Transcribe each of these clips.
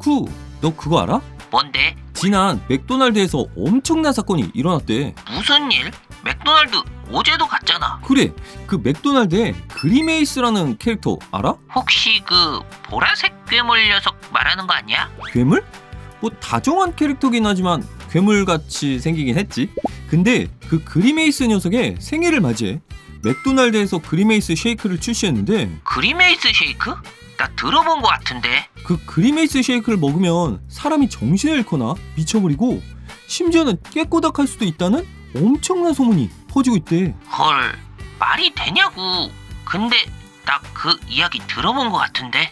쿠, 너 그거 알아? 뭔데? 지난 맥도날드에서 엄청난 사건이 일어났대. 무슨 일? 맥도날드 어제도 갔잖아. 그래, 그 맥도날드에 그리메이스라는 캐릭터 알아? 혹시 그 보라색 괴물 녀석 말하는 거 아니야? 괴물? 뭐 다정한 캐릭터긴 하지만 괴물같이 생기긴 했지. 근데 그 그리메이스 녀석의 생일을 맞이해 맥도날드에서 그리메이스 쉐이크를 출시했는데 그리메이스 쉐이크? 나 들어본 거 같은데. 그 그리메이스 쉐이크를 먹으면 사람이 정신을 잃거나 미쳐버리고 심지어는 깨꼬닥할 수도 있다는 엄청난 소문이 퍼지고 있대. 헐, 말이 되냐고. 근데 나 그 이야기 들어본 거 같은데.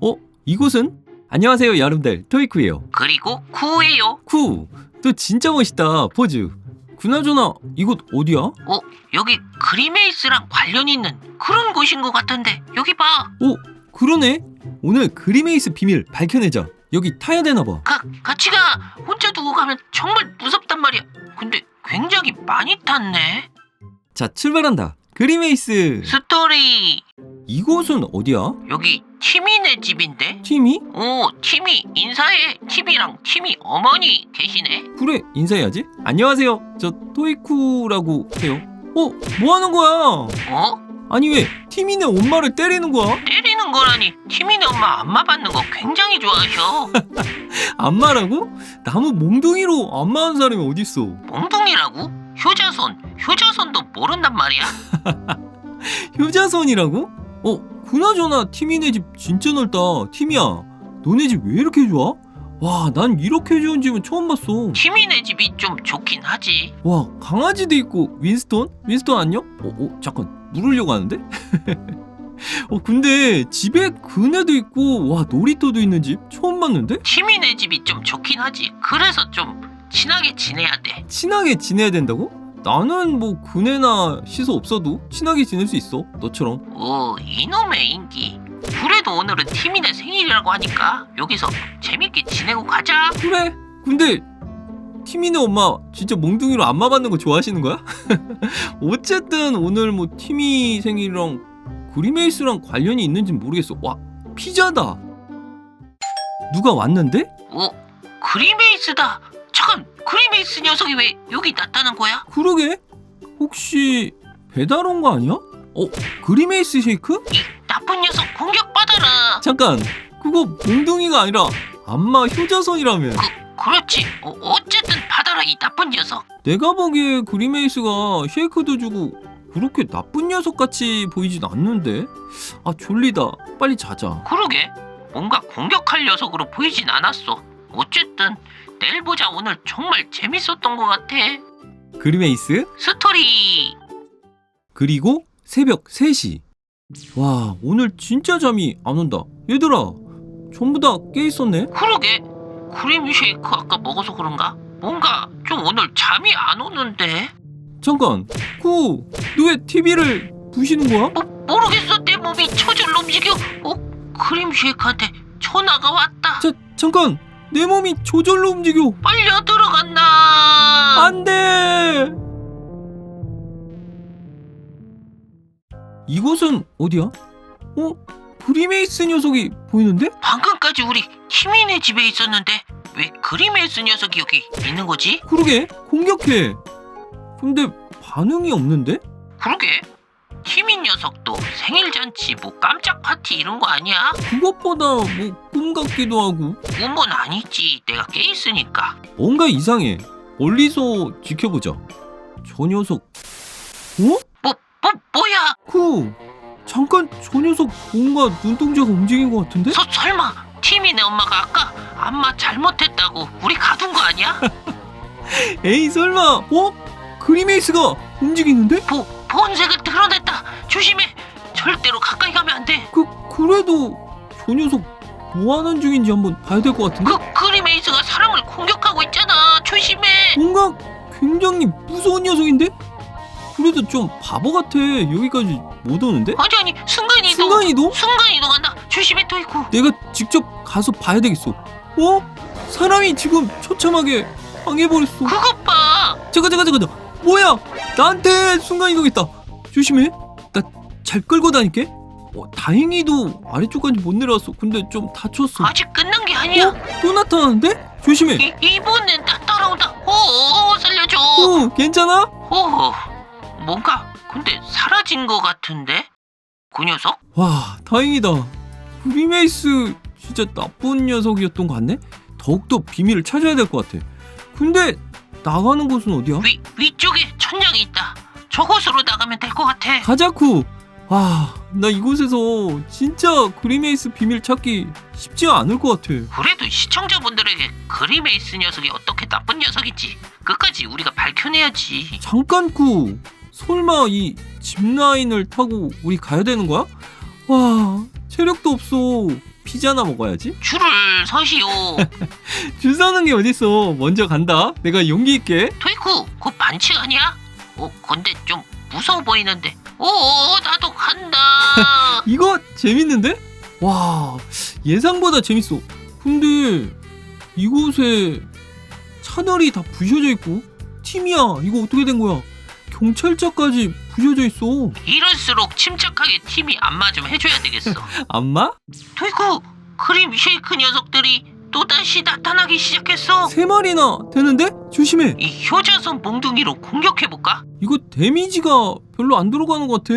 어? 이곳은? 안녕하세요 여러분들 토이쿠예요. 그리고 쿠예요. 쿠! 또 진짜 멋있다 포즈. 그나저나 이곳 어디야? 어, 여기 그리메이스랑 관련 있는 그런 곳인 것 같은데. 여기 봐. 오 그러네. 오늘 그리메이스 비밀 밝혀내자. 여기 타야 되나 봐. 가, 같이 가. 혼자 두고 가면 정말 무섭단 말이야. 근데 굉장히 많이 탔네. 자 출발한다. 그리메이스. 스토리. 이곳은 어디야? 여기 티미네 집인데? 팀이? 오, 티미 인사해. 티미랑 티미 어머니 계시네. 그래 인사해야지. 안녕하세요. 저 토이쿠라고 해요. 어? 뭐 하는 거야? 어? 아니 왜 티미네 엄마를 때리는 거야? 때리는 거라니. 티미네 엄마 안마 받는 거 굉장히 좋아하셔. 안마라고? 나무 몽둥이로 안마하는 사람이 어딨어? 몽둥이라고? 효자손. 효자손도 모른단 말이야. 효자손이라고? 어, 그나저나 티미네 집 진짜 넓다. 티미야, 너네 집 왜 이렇게 좋아? 와, 난 이렇게 좋은 집은 처음 봤어. 티미네 집이 좀 좋긴 하지. 와, 강아지도 있고 윈스톤? 윈스톤 안녕? 어, 어, 잠깐 물으려고 하는데? 어, 근데 집에 그네도 있고 와 놀이터도 있는 집 처음 봤는데? 티미네 집이 좀 좋긴 하지. 그래서 좀 친하게 지내야 돼. 친하게 지내야 된다고? 나는 뭐 그네나 시소 없어도 친하게 지낼 수 있어. 너처럼. 오, 이놈의 인기. 그래도 오늘은 티미네 생일이라고 하니까 여기서 재밌게 지내고 가자. 그래. 근데 티미네 엄마 진짜 몽둥이로 안마 받는 거 좋아하시는 거야? 어쨌든 오늘 뭐 티미 생일이랑 그리메이스랑 관련이 있는지 모르겠어. 와 피자다. 누가 왔는데? 오, 그리메이스다. 잠깐, 그리메이스 녀석이 왜 여기 나타난 거야? 그러게. 혹시 배달 온 거 아니야? 어 그리메이스 쉐이크? 이 나쁜 녀석 공격받아라. 잠깐 그거 몽둥이가 아니라 안마 효자손이라며. 그, 그렇지. 어, 어쨌든 받아라 이 나쁜 녀석. 내가 보기에 그리메이스가 쉐이크도 주고 그렇게 나쁜 녀석 같이 보이진 않는데 아 졸리다 빨리 자자 그러게. 뭔가 공격할 녀석으로 보이진 않았어. 어쨌든 내일 보자. 오늘 정말 재밌었던 것 같아. 그리메이스 스토리. 그리고 새벽 3시 와 오늘 진짜 잠이 안 온다 얘들아 전부 다 깨 있었네 그러게. 크림 쉐이크 아까 먹어서 그런가? 뭔가 좀 오늘 잠이 안 오는데. 잠깐 쿠너왜 TV를 부시는 거야? 뭐, 모르겠어. 내 몸이 저절로 움직여. 어? 크림 쉐이크한테 전화가 왔다. 자 잠깐 내 몸이 조절로 움직여 빨려 들어간다. 안돼 이곳은 어디야? 어? 그리메이스 녀석이 보이는데? 방금까지 우리 티미네 집에 있었는데 왜 그림에스 녀석이 여기 있는 거지? 그러게 공격해 근데 반응이 없는데? 그러게. 티민 녀석도 생일 잔치 뭐 깜짝 파티 이런 거 아니야? 그것보다 뭐 꿈 같기도 하고 꿈은 아니지. 내가 깨 있으니까. 뭔가 이상해 멀리서 지켜보자 저 녀석 어? 뭐, 뭐, 뭐야? 그 잠깐 저 녀석 뭔가 눈동자가 움직인 것 같은데? 서, 설마 티민의 엄마가 아까 안마 잘못했다고 우리 가둔 거 아니야? 에이 설마 어? 그리메이스가 움직이는데? 보, 본색을 드러냈다. 조심해. 절대로 가까이 가면 안 돼. 그 그래도 저 녀석 뭐 하는 중인지 한번 봐야 될 것 같은데? 그 그리메이스가 사람을 공격하고 있잖아. 조심해. 뭔가 굉장히 무서운 녀석인데? 그래도 좀 바보 같아 여기까지 못 오는데? 아니 아니 순간 이동. 순간 이동? 순간 이동 한다. 조심해 토이쿠. 내가 직접 가서 봐야 되겠어. 어? 사람이 지금 처참하게 당해버렸어. 그것 봐. 잠깐 잠깐 잠깐 뭐야? 나한테 순간 이동했다. 조심해. 나 잘 끌고 다닐게. 어, 다행히도 아래쪽까지 못 내려왔어. 근데 좀 다쳤어. 아직 끝난 게 아니야. 또 나타나는데? 조심해. 이, 이번엔 나 따라온다. 오, 살려줘. 어, 괜찮아? 오, 뭔가 근데 사라진 것 같은데? 그 녀석? 와, 다행이다. 그리메이스 진짜 나쁜 녀석이었던 것 같네? 더욱더 비밀을 찾아야 될 것 같아. 근데 나가는 곳은 어디야? 위 위쪽에 천장이 있다. 저곳으로 나가면 될 것 같아. 가자쿠! 와, 나 이곳에서 진짜 그리메이스 비밀 찾기 쉽지 않을 것 같아. 그래도 시청자분들에게 그리메이스 녀석이 어떻게 나쁜 녀석인지 끝까지 우리가 밝혀내야지. 잠깐 쿠! 설마 이 짚라인을 타고 우리 가야 되는 거야? 와, 체력도 없어. 피자나 먹어야지. 줄을 서시오. 줄 서는 게 어딨어. 먼저 간다. 내가 용기 있게. 토이쿠, 그거 반칙 아니야? 어, 근데 좀 무서워 보이는데. 오, 나도 간다. 이거 재밌는데? 와, 예상보다 재밌어. 근데 이곳에 차널이 다 부셔져 있고 팀이야. 이거 어떻게 된 거야? 경찰차까지 부셔져 있어. 이럴수록 침착하게 팀이 안마 좀 해줘야 되겠어. 안마? 토이쿠, 크림 쉐이크 녀석들이 또다시 나타나기 시작했어. 세 마리나 되는데? 조심해. 이 효자손 몽둥이로 공격해볼까? 이거 데미지가 별로 안 들어가는 것 같아.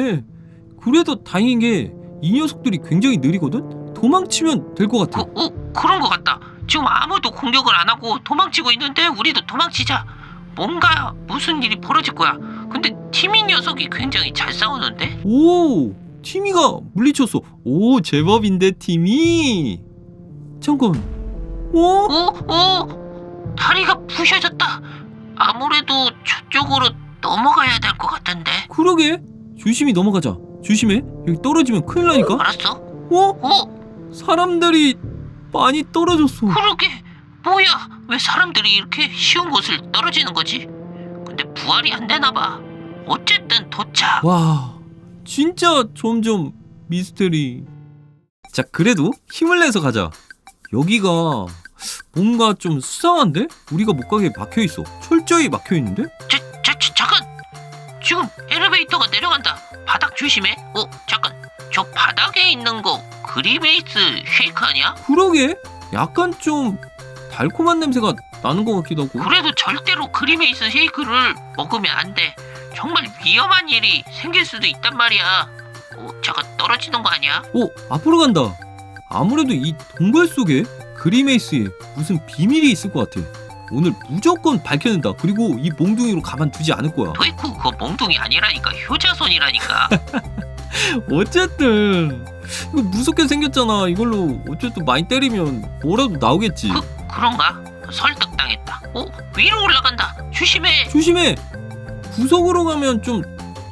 그래도 다행인 게 이 녀석들이 굉장히 느리거든? 도망치면 될것 같아. 그, 어, 그런 것 같다. 지금 아무도 공격을 안 하고 도망치고 있는데 우리도 도망치자. 뭔가 무슨 일이 벌어질 거야. 근데 티미 녀석이 굉장히 잘 싸우는데? 오! 티미가 물리쳤어. 오, 제법인데, 티미! 잠깐. 어? 어, 어, 다리가 부셔졌다. 아무래도 저쪽으로 넘어가야 될 것 같은데. 그러게. 조심히 넘어가자. 조심해. 여기 떨어지면 큰일 나니까. 알았어? 어? 어, 사람들이 많이 떨어졌어. 그러게. 뭐야? 왜 사람들이 이렇게 쉬운 곳을 떨어지는 거지? 부활이 안 되나 봐. 어쨌든 도착. 와, 진짜 점점 미스테리. 자, 그래도 힘을 내서 가자. 여기가 뭔가 좀 수상한데? 우리가 못 가게 막혀 있어. 철저히 막혀 있는데? 저, 저, 저, 잠깐. 지금 엘리베이터가 내려간다. 바닥 조심해. 어, 잠깐. 저 바닥에 있는 거 그리메이스 쉐이크 아니야? 그러게. 약간 좀 달콤한 냄새가 나는 것 같기도 하고. 그래도 절대로 그리메이스 쉐이크를 먹으면 안 돼. 정말 위험한 일이 생길 수도 있단 말이야. 어, 잠깐 떨어지는 거 아니야? 오, 앞으로 간다. 아무래도 이 동굴 속에 그리메이스에 무슨 비밀이 있을 것 같아. 오늘 무조건 밝혀낸다. 그리고 이 몽둥이로 가만 두지 않을 거야. 토이쿠 그거 몽둥이 아니라니까 효자손이라니까. 어쨌든 이거 무섭게 생겼잖아. 이걸로 어쨌든 많이 때리면 뭐라도 나오겠지. 그 그런가? 설득당했다. 어, 위로 올라간다. 조심해. 조심해. 구석으로 가면 좀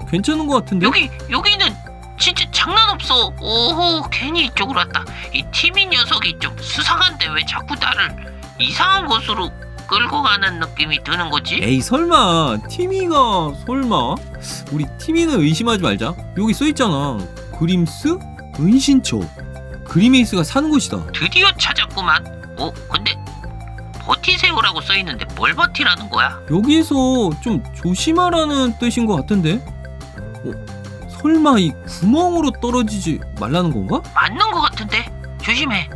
괜찮은 것 같은데. 여기 여기는 진짜 장난 없어. 오호 괜히 이쪽으로 왔다. 이 티미 녀석이 좀 수상한데 왜 자꾸 나를 이상한 곳으로 끌고 가는 느낌이 드는 거지? 에이 설마 티미가 설마 우리 티미는 의심하지 말자. 여기 써 있잖아. 그림스 은신처. 그리메이스가 사는 곳이다. 드디어 찾았구만. 어 근데 버티세요라고 써 있는데 뭘 버티라는 거야? 여기서 좀 조심하라는 뜻인 것 같은데. 어, 설마 이 구멍으로 떨어지지 말라는 건가? 맞는 것 같은데 조심해.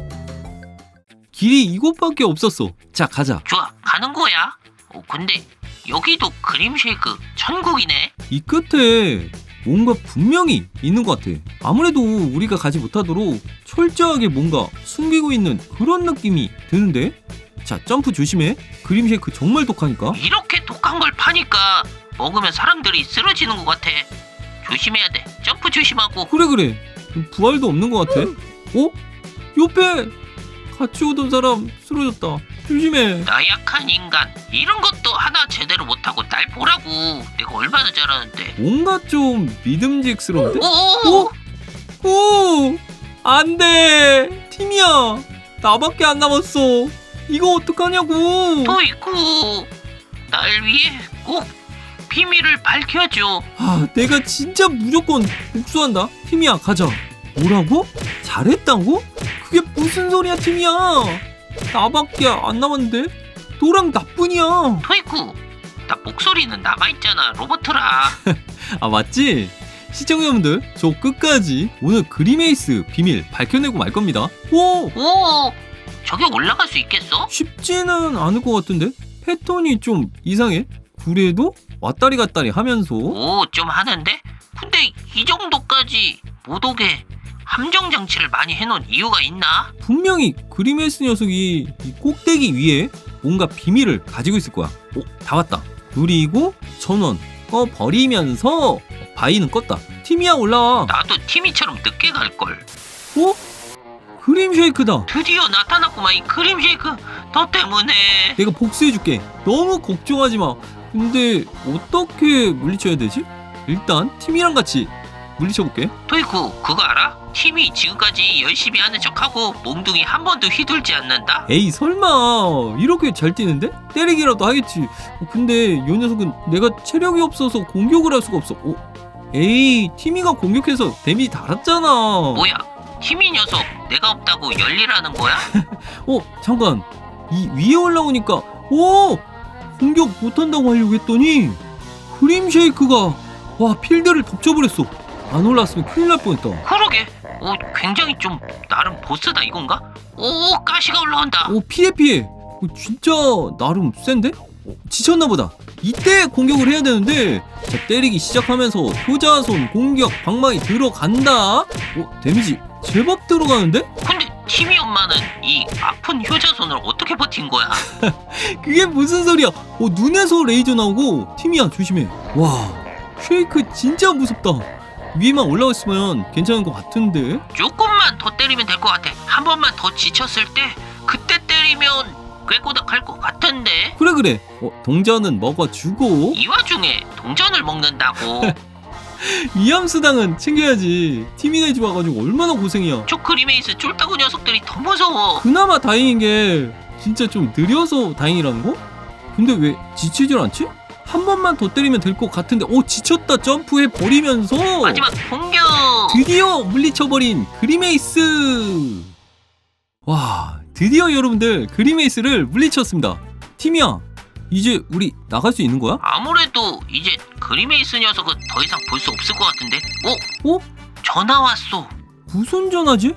길이 이곳밖에 없었어. 자 가자. 좋아 가는 거야. 어 근데 여기도 그림 쉐이크 천국이네. 이 끝에 뭔가 분명히 있는 것 같아. 아무래도 우리가 가지 못하도록 철저하게 뭔가 숨기고 있는 그런 느낌이 드는데? 자, 점프 조심해. 그림 쉐이크 정말 독하니까. 이렇게 독한 걸 파니까 먹으면 사람들이 쓰러지는 것 같아. 조심해야 돼. 점프 조심하고. 그래, 그래. 부활도 없는 것 같아. 어? 옆에 같이 오던 사람 쓰러졌다. 조심해. 나약한 인간. 이런 것도 하나 제대로 못하고 날 보라고. 내가 얼마나 잘하는데. 뭔가 좀 믿음직스러운데? 오! 오! 오! 안 돼! 팀이야! 나밖에 안 남았어! 이거 어떡하냐고! 또 있고. 날 위해 꼭 비밀을 밝혀줘. 아, 내가 진짜 무조건 복수한다. 팀이야, 가자. 뭐라고? 잘했다고? 그게 무슨 소리야, 팀이야? 나밖에 안 남았는데? 너랑 나뿐이야. 토이쿠. 나 목소리는 남아있잖아. 로버트라. 아, 맞지? 시청자분들 저 끝까지 오늘 그리메이스 비밀 밝혀내고 말 겁니다. 오 오, 저게 올라갈 수 있겠어? 쉽지는 않을 것 같은데 패턴이 좀 이상해. 그래도 왔다리 갔다리 하면서 오, 좀 하는데? 근데 이 정도까지 못 오게 함정 장치를 많이 해놓은 이유가 있나? 분명히 그리메이스 녀석이 이 꼭대기 위에 뭔가 비밀을 가지고 있을 거야. 오, 다 왔다. 그리고 전원 꺼 버리면서 바위는 껐다. 티미야 올라와. 나도 티미처럼 늦게 갈걸. 어? 그림 쉐이크다. 드디어 나타났구만 이 크림 쉐이크. 너 때문에. 내가 복수해줄게. 너무 걱정하지 마. 근데 어떻게 물리쳐야 되지? 일단 팀이랑 같이 물리쳐볼게. 토이쿠 그거 알아? 팀이 지금까지 열심히 하는 척하고 몽둥이 한 번도 휘둘지 않는다. 에이 설마 이렇게 잘 뛰는데? 때리기라도 하겠지. 어, 근데 이 녀석은 내가 체력이 없어서 공격을 할 수가 없어. 어? 에이 티미가 공격해서 데미지 달았잖아. 뭐야? 팀이 녀석 내가 없다고 열일하는 거야? 어 잠깐 이 위에 올라오니까 오 공격 못 한다고 하려고 했더니 크림 쉐이크가 와 필드를 덮쳐버렸어. 안 올라왔으면 큰일 날 뻔했다. 그러게. 오 굉장히 좀 나름 보스다 이건가? 오 가시가 올라온다. 오 피해 피해 어, 진짜 나름 센데? 어, 지쳤나 보다 이때 공격을 해야 되는데 자 때리기 시작하면서 효자손 공격 방망이 들어간다 어 데미지 제법 들어가는데? 근데 팀이 엄마는 이 아픈 효자손을 어떻게 버틴 거야? 그게 무슨 소리야 어 눈에서 레이저 나오고 팀이야 조심해 와 쉐이크 진짜 무섭다 위에만 올라왔으면 괜찮은 것 같은데 조금만 더 때리면 될 것 같아. 한 번만 더 지쳤을 때 그때 때리면 꾀꼬닥할 것 같은데. 그래 그래 어 동전은 먹어주고 이 와중에 동전을 먹는다고. 위암수당은 챙겨야지 이집 와가지고 얼마나 고생이야 초크리메이스 쫄따구 녀석들이 더 무서워. 그나마 다행인 게 진짜 좀 느려서 다행이라는 거? 근데 왜 지치질 않지? 한 번만 더 때리면 될 것 같은데 오 지쳤다 점프해 버리면서 마지막 공격. 드디어 물리쳐버린 그리메이스 와 드디어 여러분들 그리메이스를 물리쳤습니다 팀이야 이제 우리 나갈 수 있는 거야? 아무래도 이제 그리메이스 녀석은 더 이상 볼 수 없을 것 같은데. 어? 어? 전화 왔어. 무슨 전화지?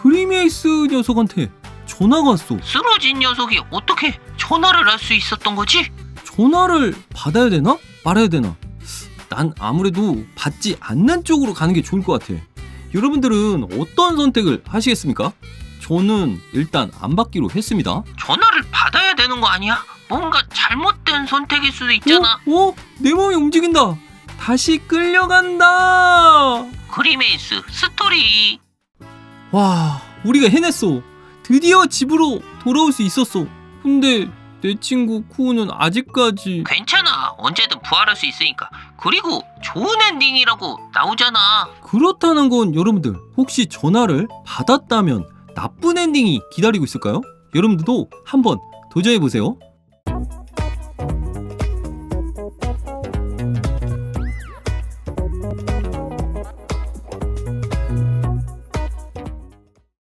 그리메이스 녀석한테 전화가 왔어 쓰러진 녀석이 어떻게 전화를 할 수 있었던 거지? 전화를 받아야 되나? 말아야 되나? 난 아무래도 받지 않는 쪽으로 가는 게 좋을 것 같아. 여러분들은 어떤 선택을 하시겠습니까? 저는 일단 안 받기로 했습니다. 전화를 받아야 되는 거 아니야? 뭔가 잘못된 선택일 수도 있잖아. 어? 어? 내 몸이 움직인다. 다시 끌려간다. 그리메이스 스토리. 와, 우리가 해냈어. 드디어 집으로 돌아올 수 있었어. 근데 내 친구 쿠우는 아직까지 괜찮아. 언제든 부활할 수 있으니까. 그리고 좋은 엔딩이라고 나오잖아. 그렇다는 건 여러분들 혹시 전화를 받았다면 나쁜 엔딩이 기다리고 있을까요? 여러분들도 한번 도전해 보세요.